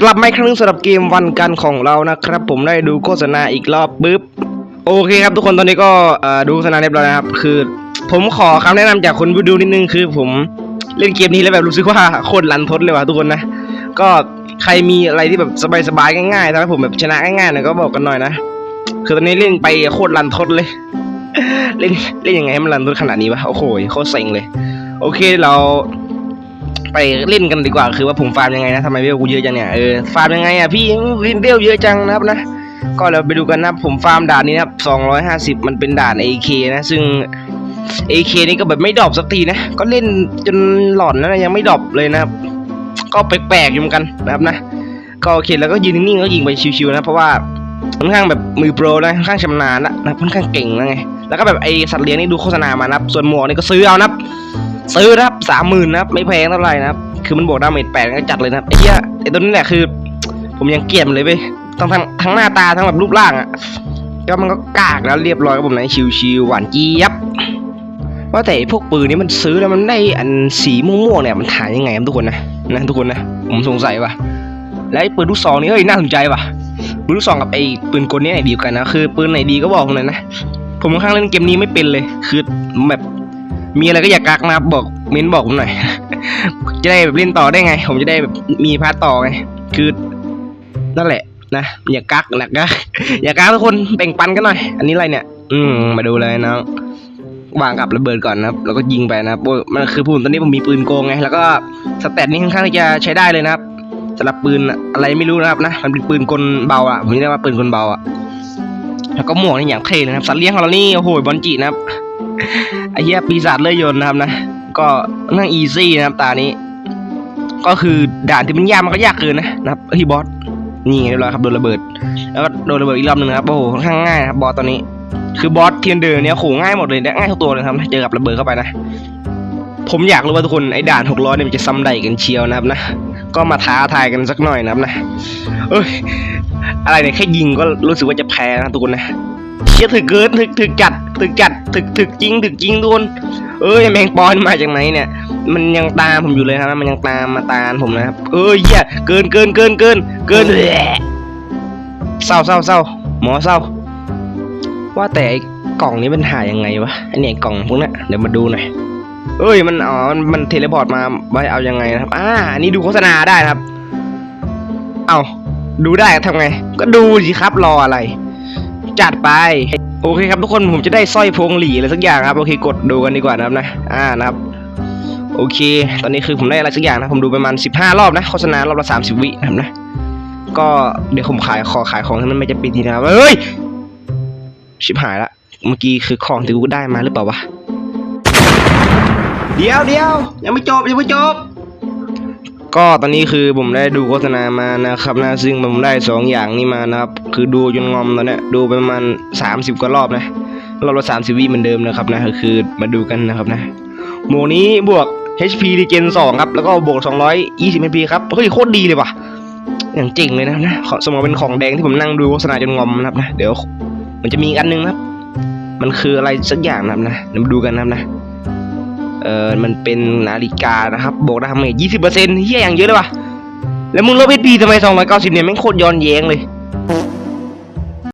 กลับมาอีกครั้งหนึงสำหรับเกมวันกันของเรานะครับ ผมได้ดูโฆษณาอีกรอบปุ๊บโอเคครับทุกคนตอนนี้ก็เอ่อดูโฆษณาเรียบร้อยแล้วนะครับคือ ผมขอคำแนะนำจากคนดูนิดนึงคือ ผมเล่นเกมนี้แล้วแบบรู้สึกว่าโคตรลันทดเลยว่ะทุกคนนะ ก็ใครมีอะไรที่แบบสบายๆง่ายๆทำให้ผมแบบชนะง่ายๆหน่อยก็บอกกันหน่อยนะคือตอนนี้เล่นไปโคตรลันทดเลย เล่นเล่นยังไงให้มันรันทดขนาดนี้วะโอ้โหโคตรเซ็งเลย โอเคเรา ไปเล่นกันดีกว่าคือว่าผมฟาร์มยังไงนะทำไมเวลกูเยอะจังเนี่ยเออฟาร์มยังไงอะพี่วินเวลเยอะจังนะครับนะ ก็เราไปดูกันนะผมฟาร์มด่านนี้นะครับ250มันเป็นด่าน AK นะ ซึ่ง AK นี่ก็แบบไม่ดรอปสักทีนะ ก็เล่นจนหลอนแล้วนะยังไม่ดรอปเลยนะครับ ก็แปลกๆอยู่เหมือนกันนะครับนะ ก็โอเคแล้วก็ยืนนิ่งๆก็ยิงไปชิวๆนะเพราะว่าค่อนข้างแบบมือโปรนะค่อนข้างชำนาญละนะค่อนข้างเก่งนะไงแล้วก็แบบไอสัตว์เลี้ยงนี่ดูโฆษณามานะครับส่วนหมวกนี่ก็ซื้อเอานะ ซื้อนะครับสามหมื่นนะครับไม่แพงเท่าไหร่นะครับคือมันบวกดาเมจแปดก็จัดเลยนะครับไอ้เหี้ยไอ้ตัวนี้แหละคือ ผมยังเกลียดเลยเว้ยทั้งทั้งทั้งหน้าตาทั้งแบบรูปร่างอะก็มันก็กากแล้วเรียบร้อยกับผมนะชิวๆหวานเจี๊ยบว่าแต่พวกปืนนี้มันซื้อแล้วมันได้อันสีม่วงๆเนี่ยมันถ่ายยังไงครับทุกคนนะนะทุกคนนะผมสงสัยว่ะแล้วไอ้ปืนลูกซองนี่เฮ้ยน่าสนใจว่ะปืนลูกซองกับไอ้ปืนกลนี่ไหนดีกว่ากันนะคือปืนไหนดีก็บอกผมหน่อยนะผมค่อนข้างเล่นเกมนี้ไม่เป็นเลย คือแบบ มีอะไรก็อยากกักมาบอกเม้นบอกผมหน่อย จะได้แบบเล่นต่อได้ไง ผมจะได้แบบมีพาร์ทต่อไง คือนั่นแหละนะอย่ากักนะกักอย่ากักทุกคนแบ่งปันกันหน่อย อันนี้อะไรเนี่ย อืมมาดูเลยน้องวางกับระเบิดก่อนนะครับ แล้วก็ยิงไปนะครับโอ้มันคือผมตอนนี้ผมมีปืนโกงไง แล้วก็สแตทนี่ค่อนข้างที่จะใช้ได้เลยนะครับสำหรับปืนอะไรไม่รู้นะครับนะ มันเป็นปืนกลเบาอะ ผมเรียกว่าปืนกลเบาอะ แล้วก็หมวกนี่อย่างเท่เลยนะครับ สัตว์เลี้ยงของเรานี่โอ้โหบอลจีนะครับ ไอ้เหี้ยปีศาจเลื่อยยนนะครับนะ ก็นั่งอีซี่นะครับตานี้ ก็คือด่านที่มันยากมันก็ยากเกินนะนะครับเฮ้บอส นี่เรียบร้อยครับโดนระเบิด แล้วก็โดนระเบิดอีกรอบหนึ่งนะครับ โอ้โหค่อนข้างง่ายนะครับบอสตอนนี้ คือบอสเทียนเดินเนี่ยโหง่ายหมดเลยเนี่ยง่ายทุกตัวเลยครับเจอกับระเบิดเข้าไปนะ ผมอยากรู้ว่าทุกคนไอ้ด่านหกร้อยเนี่ยมันจะซ้ำใดกันเชียวนะครับนะ ก็มาท้าทายกันสักหน่อยนะครับนะ เอ้ย อะไรเนี่ยแค่ยิงก็รู้สึกว่าจะแพ้นะทุกคนนะเชี่ยถึกเกินถึกถึกจัด ถึกจัดถึกถึกจริงถึกจริงทุกคนเอ้ยแมงปอนมาจากไหนเนี่ย มันยังตามผมอยู่เลยครับมันยังตามมาตามผมนะครับเอ้ยเหี้ยเกินเกินเกินเกินเกินเศร้าเศร้าเศร้าหมอเศร้า ว่าแต่ไอ้กล่องนี้มันหายยังไงวะไอเนี่ยกล่องพวกนี้เดี๋ยวมาดูหน่อยเอ้ยมันอ๋อมันเทเลพอร์ตมาไว้เอายังไงนะครับอ่าอันนี้ดูโฆษณาได้ครับ เอาดูได้ทำไง ก็ดูสิครับรออะไร จัดไป โอเคครับทุกคนผมจะได้สร้อยพวงหลีอะไรสักอย่างครับโอเคกดดูกันดีกว่านะครับนะอ่านะครับโอเค ตอนนี้คือผมได้อะไรสักอย่างนะผมดูประมาณ 15 รอบนะโฆษณารอบละ30 วินะครับนะก็เดี๋ยวผมขายขอขายของที่มันไม่จะป็นทีนะครับเฮ้ยชิบหายละเมื่อกี้คือของที่กูได้มาหรือเปล่าวะเดี๋ยวเดี๋ยวยังไม่จบยังไม่จบ ก็ตอนนี้คือผมได้ดูโฆษณามานะครับนะซึ่งผมได้สองอย่างนี้มานะครับ คือดูจนงอมตอนนี้ดูไปประมาณ 30 กว่ารอบนะรอบละ30วิเหมือนเดิมนะครับนะคือมาดูกันนะครับนะหมวกนี้บวก HP Regen 2 ครับ แล้วก็บวก 220 HP ครับเฮ้ยโคตรดีเลยว่ะ อย่างเจ๋งเลยนะนะสมมติเป็นของแดงที่ผมนั่งดูโฆษณาจนงอมนะครับนะเดี๋ยวมันจะมีอีกอันหนึงนะครับ มันคืออะไรสักอย่างนะครับนะเดี๋ยวมาดูกันนะครับนะ ออมันเป็นนาฬิกานะครับบวกได้ทำไมยี่สิบเปอร์เซ็นต์เฮียอย่างเยอะเลยว่ะแล้วมึงลบเอพีทำไมสองร้อยเก้าสิบเนี่ยแม่งโคตรย้อนแย้งเลย